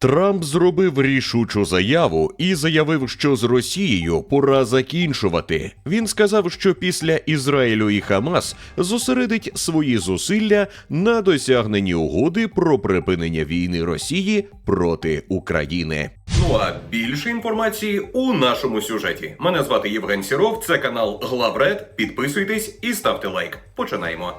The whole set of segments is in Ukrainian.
Трамп зробив рішучу заяву і заявив, що з Росією пора закінчувати. Він сказав, що після Ізраїлю і Хамас зосередить свої зусилля на досягненні угоди про припинення війни Росії проти України. Ну а більше інформації у нашому сюжеті. Мене звати Євген Сіров, це канал Главред. Підписуйтесь і ставте лайк. Починаємо.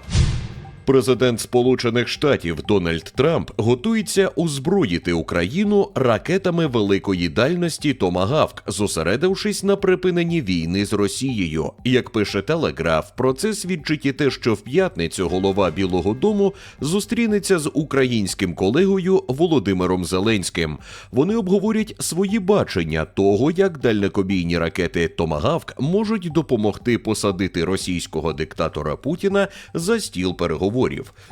Президент Сполучених Штатів Дональд Трамп готується озброїти Україну ракетами великої дальності Томагавк, зосередившись на припиненні війни з Росією. Як пише Телеграф, про це свідчить і те, що в п'ятницю голова Білого Дому зустрінеться з українським колегою Володимиром Зеленським. Вони обговорять свої бачення того, як дальнокобійні ракети Томагавк можуть допомогти посадити російського диктатора Путіна за стіл переговорів.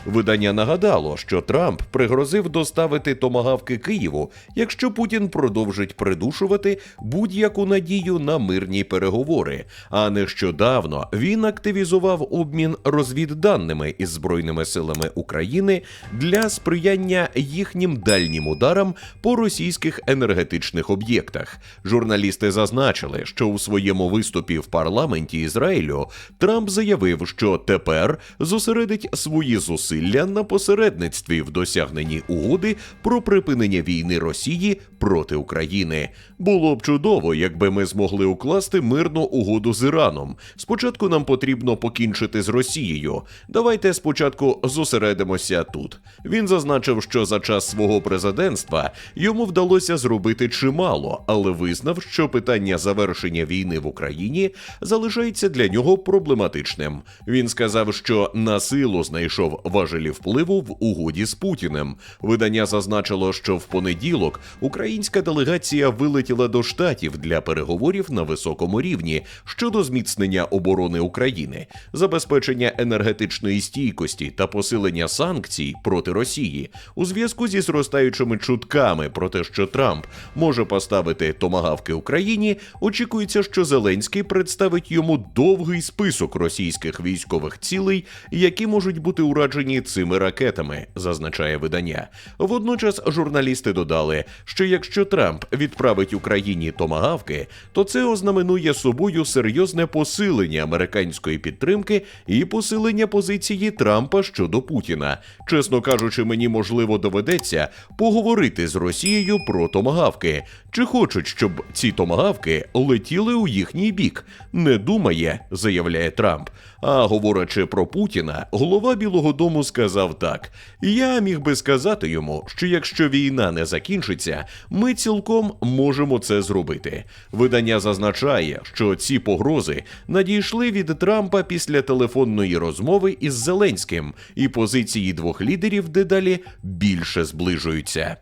Видання нагадало, що Трамп пригрозив доставити томагавки Києву, якщо Путін продовжить придушувати будь-яку надію на мирні переговори. А нещодавно він активізував обмін розвідданими із збройними силами України для сприяння їхнім дальнім ударам по російських енергетичних об'єктах. Журналісти зазначили, що у своєму виступі в парламенті Ізраїлю Трамп заявив, що тепер зосередить свої зусилля на посередництві в досягненні угоди про припинення війни Росії проти України. Було б чудово, якби ми змогли укласти мирну угоду з Іраном. Спочатку нам потрібно покінчити з Росією. Давайте спочатку зосередимося тут. Він зазначив, що за час свого президентства йому вдалося зробити чимало, але визнав, що питання завершення війни в Україні залишається для нього проблематичним. Він сказав, що на силу знайшов важелі впливу в угоді з Путіним. Видання зазначило, що в понеділок українська делегація вилетіла до штатів для переговорів на високому рівні щодо зміцнення оборони України, забезпечення енергетичної стійкості та посилення санкцій проти Росії у зв'язку зі зростаючими чутками про те, що Трамп може поставити томагавки Україні. Очікується, що Зеленський представить йому довгий список російських військових цілей, які можуть бути ураджені цими ракетами, зазначає видання. Водночас журналісти додали, що якщо Трамп відправить Україні томагавки, то це ознаменує собою серйозне посилення американської підтримки і посилення позиції Трампа щодо Путіна. Чесно кажучи, мені можливо доведеться поговорити з Росією про томагавки. Чи хочуть, щоб ці томагавки летіли у їхній бік? Не думає, заявляє Трамп. А говорячи про Путіна, голова Білого Дому сказав так: я міг би сказати йому, що якщо війна не закінчиться, ми цілком можемо це зробити. Видання зазначає, що ці погрози надійшли від Трампа після телефонної розмови із Зеленським, і позиції двох лідерів дедалі більше зближуються.